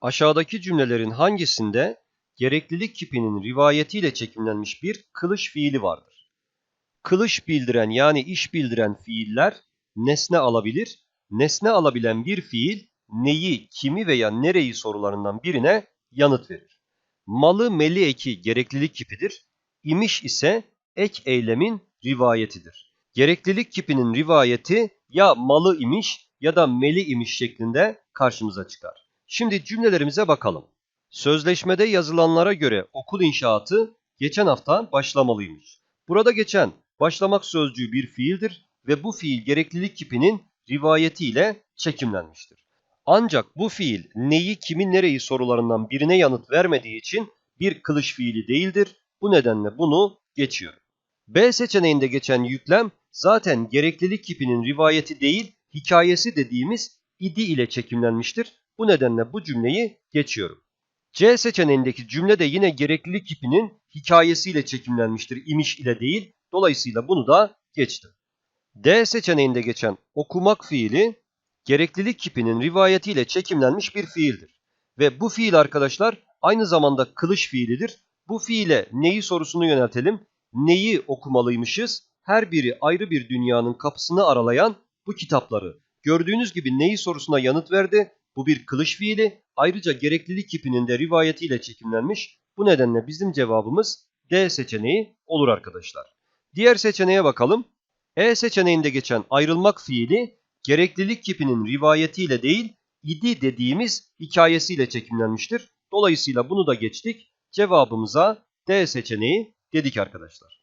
Aşağıdaki cümlelerin hangisinde gereklilik kipinin rivayetiyle çekimlenmiş bir kılış fiili vardır? Kılış bildiren yani iş bildiren fiiller nesne alabilir. Nesne alabilen bir fiil neyi, kimi veya nereyi sorularından birine yanıt verir. Malı meli eki gereklilik kipidir. İmiş ise ek eylemin rivayetidir. Gereklilik kipinin rivayeti ya malı imiş ya da meli imiş şeklinde karşımıza çıkar. Şimdi cümlelerimize bakalım. Sözleşmede yazılanlara göre okul inşaatı geçen hafta başlamalıymış. Burada geçen başlamak sözcüğü bir fiildir ve bu fiil gereklilik kipinin rivayetiyle çekimlenmiştir. Ancak bu fiil neyi, kimin, nereyi sorularından birine yanıt vermediği için bir kılış fiili değildir. Bu nedenle bunu geçiyorum. B seçeneğinde geçen yüklem zaten gereklilik kipinin rivayeti değil, hikayesi dediğimiz idi ile çekimlenmiştir. Bu nedenle bu cümleyi geçiyorum. C seçeneğindeki cümle de yine gereklilik kipinin hikayesiyle çekimlenmiştir, imiş ile değil. Dolayısıyla bunu da geçtim. D seçeneğinde geçen okumak fiili gereklilik kipinin rivayetiyle çekimlenmiş bir fiildir. Ve bu fiil arkadaşlar aynı zamanda kılış fiilidir. Bu fiile neyi sorusunu yöneltelim. Neyi okumalıymışız? Her biri ayrı bir dünyanın kapısını aralayan bu kitapları. Gördüğünüz gibi neyi sorusuna yanıt verdi. Bu bir kılış fiili. Ayrıca gereklilik kipinin de rivayetiyle çekimlenmiş. Bu nedenle bizim cevabımız D seçeneği olur arkadaşlar. Diğer seçeneğe bakalım. E seçeneğinde geçen ayrılmak fiili gereklilik kipinin rivayetiyle değil, idi dediğimiz hikayesiyle çekimlenmiştir. Dolayısıyla bunu da geçtik. Cevabımıza D seçeneği dedik arkadaşlar.